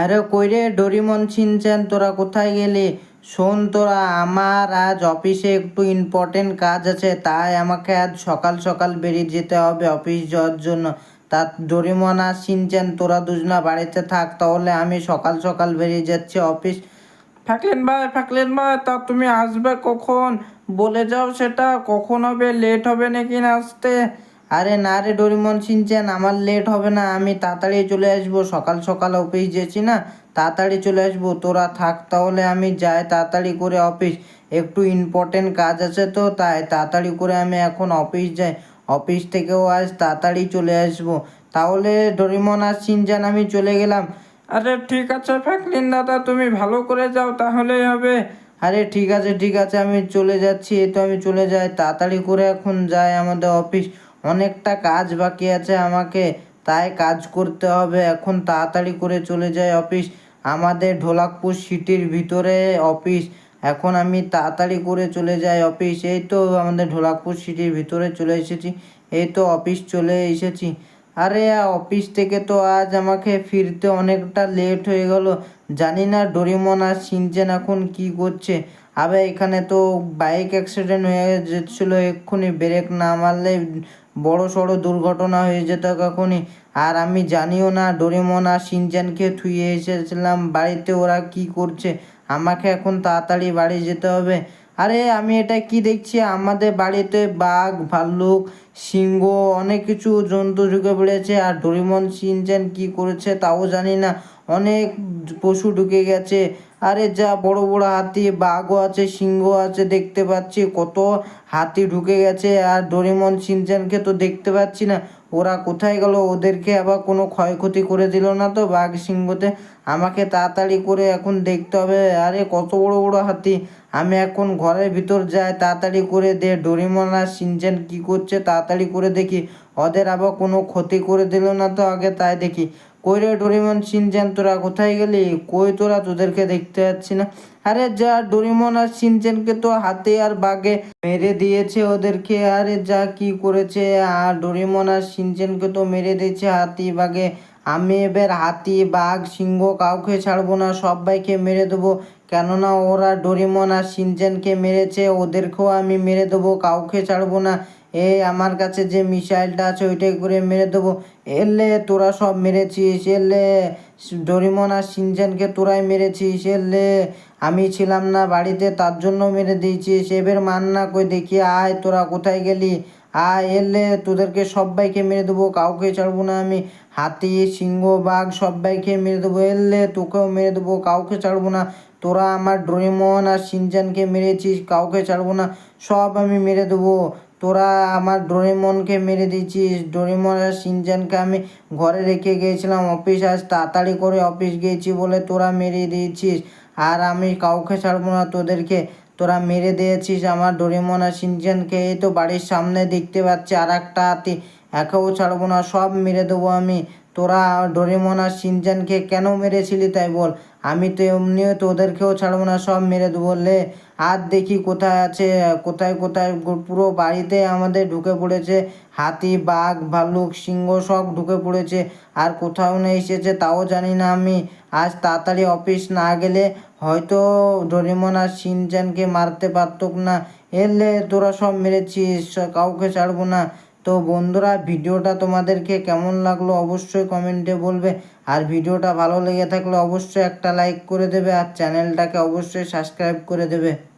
আরে কই রে, ডোরিমন ছিনছেন, তোরা কোথায় গেলি? শোন তোরা, আমার আজ অফিসে একটু ইম্পর্টেন্ট কাজ আছে, তাই আমাকে আজ সকাল সকাল বেরিয়ে যেতে হবে অফিস যাওয়ার জন্য। তা ডোরিমন আর ছিনছেন, তোরা দুজনা বাড়িতে থাক, তাহলে আমি সকাল সকাল বেরিয়ে যাচ্ছি অফিস। ফ্যাকলিন ভাই ফ্যাকলিন ভাই, তা তুমি আসবে কখন? বলে যাও সেটা, কখন হবে লেট হবে নাকি না আসতে আরে না রে ডোরিমন ছিনছেন আমার লেট হবে না আমি তাড়াতাড়ি চলে আসব। সকাল সকাল অফিস যেছি না তাড়াতাড়ি চলে আসব। তোরা থাক তাহলে আমি যাই তাড়াতাড়ি করে অফিস একটু ইম্পর্টেন্ট কাজ আছে তো তাই তাড়াতাড়ি করে আমি এখন অফিস যাই। অফিস থেকেও আজ তাড়াতাড়ি চলে আসব। তাহলে ডোরিমন আর ছিনচান আমি চলে গেলাম। আরে ঠিক আছে ফ্যাকলিন দাদা তুমি ভালো করে যাও তাহলেই হবে। আরে ঠিক আছে ঠিক আছে আমি চলে যাচ্ছি এই তো আমি চলে যাই। তাড়াতাড়ি করে এখন যাই আমাদের অফিস অনেকটা কাজ বাকি আছে আমাকে, তাই কাজ করতে হবে। এখন তাড়াতাড়ি করে চলে যাই অফিস। আমাদের ঢোলাকপুর সিটির ভিতরে অফিস। এখন আমি তাড়াতাড়ি করে চলে যাই অফিস। এই তো আমাদের ঢোলাকপুর সিটির ভিতরে চলে এসেছি। এই তো অফিস চলে এসেছি। আরে, অফিস থেকে তো আজ আমাকে ফিরতে অনেকটা লেট হয়ে গেল। জানি না ডোরিমন আর সিনচেন এখন কি করছে। আবে, এখানে তো বাইক অ্যাক্সিডেন্ট হয়ে যাচ্ছিল এক্ষুনি ব্রেক না মারলে বড় সড়ো দুর্ঘটনা হয়ে যেত এখনই আর আমি জানিও না, ডোরেমন আর সিনচেনকে থুয়ে এসেছিলাম বাড়িতে, ওরা কি করছে? আমাকে এখন তাড়াতাড়ি বাড়ি যেতে হবে। আরে, আমি এটা কি দেখছি? আমাদের বাড়িতে বাঘ, ভাল্লুক, সিংহ, অনেক কিছু জন্তু ঢুকে পড়েছে। আর ডোরিমন সিনচেন কি করেছে তাও জানি না। অনেক পশু ঢুকে গেছে। আরে যা বড় বড় হাতি বাঘও আছে সিংহ আছে, দেখতে পাচ্ছি। কত হাতি ঢুকে গেছে আর ডোরিমন সিনচেনকে তো দেখতে পাচ্ছি না। ওরা কোথায় গেল? ওদেরকে আবার কোনো ক্ষয়ক্ষতি করে দিল না তো বাঘ সিংহতে? আমাকে তাড়াতাড়ি করে এখন দেখতে হবে। আরে কত বড় বড় হাতি। আমি এখন ঘরের ভিতর যাই, তাড়াতাড়ি করে দে। ডোরিমন আর সিনচেন কি করছে? তাড়াতাড়ি করে দেখি। ওদের আবার কোনো ক্ষতি করে দিল না তো আগে তাই দেখি। কই রে ডোরিমন, সিনচেন, তোরা কোথায় গেলি? কই তোরা? তোদেরকে দেখতে পাচ্ছি না। আরে যা, ডোরিমন আর সিনচেনকে তো হাতে আর বাঘে মেরে দিয়েছে ওদেরকে। আরে যা, কি করেছে? আর ডোরিমন আর সিনচেনকে তো মেরে দিয়েছে হাতি বাঘে আমি এবার হাতি, বাঘ, সিংহ কাউকে ছাড়বো না, সবাইকে মেরে দেবো। কেননা ওরা ডোরিমন আর সিনচেনকে মেরেছে, ওদেরকেও আমি মেরে দেবো, কাউকে ছাড়বো না। এই আমার কাছে যে মিসাইলটা আছে ওইটাই করে মেরে দেবো। এলে তোরা সব মেরেছিস, এলে ডোরিমন আর সিনচেনকে তোরাই মেরেছিস, এলে আমি ছিলাম না বাড়িতে তার জন্য মেরে দিয়েছিস। এবার মান না কই দেখি, আয় তোরা কোথায় গেলি? আয়, এলে তোদেরকে সবাইকে মেরে দেবো, কাউকে ছাড়বো না আমি। হাতি, সিংহ, বাঘ সবাইকে মেরে দেবো, এলে তোকেও মেরে দেবো, কাউকে ছাড়বো না। তোরা আমার ডোরেমন আর সিনচানকে মেরেছিস, কাউকে ছাড়বো না, সব আমি মেরে দেবো। তোরা আমার ডোরেমনকে মেরে দিয়েছিস। ডোরেমন আর সিনচানকে আমি ঘরে রেখে গিয়েছিলাম। অফিস আজ তাড়াতাড়ি করে অফিস গিয়েছি বলে তোরা মেরে দিয়েছিস। আর আমি কাউকে ছাড়বো না তোদেরকে। তোরা মেরে দিয়েছিস আমার ডোরেমন আর সিনচানকে এই তো বাড়ির সামনে দেখতে পাচ্ছি আর একটা হাতি। একেও ছাড়বো না, সব মেরে দেবো আমি। তোরা ডোরেমন আর সিনচানকে কেন মেরেছিলি তাই বল। আমি তো এমনিও তো ওদেরকেও ছাড়বো না, সব মেরে দেবো। লে আর দেখি কোথায় আছে, কোথায় কোথায়? পুরো বাড়িতে আমাদের ঢুকে পড়েছে। হাতি, বাঘ, ভাল্লুক, সিংহ সব ঢুকে পড়েছে। আর কোথাও না এসেছে, তাও জানি না আমি। আজ তাড়াতাড়ি অফিস না গেলে হয়তো ডোরেমন আর সিনচানকে মারতে পারতুক না। এলে তোরা সব মেরেছিস, কাউকে ছাড়বো না। তো বন্ধুরা, ভিডিওটা তোমাদেরকে কেমন লাগল অবশ্যই কমেন্টে বলবে। আর ভিডিওটা ভালো লেগে থাকলে অবশ্যই একটা লাইক করে দেবে আর চ্যানেলটাকে অবশ্যই সাবস্ক্রাইব করে দেবে।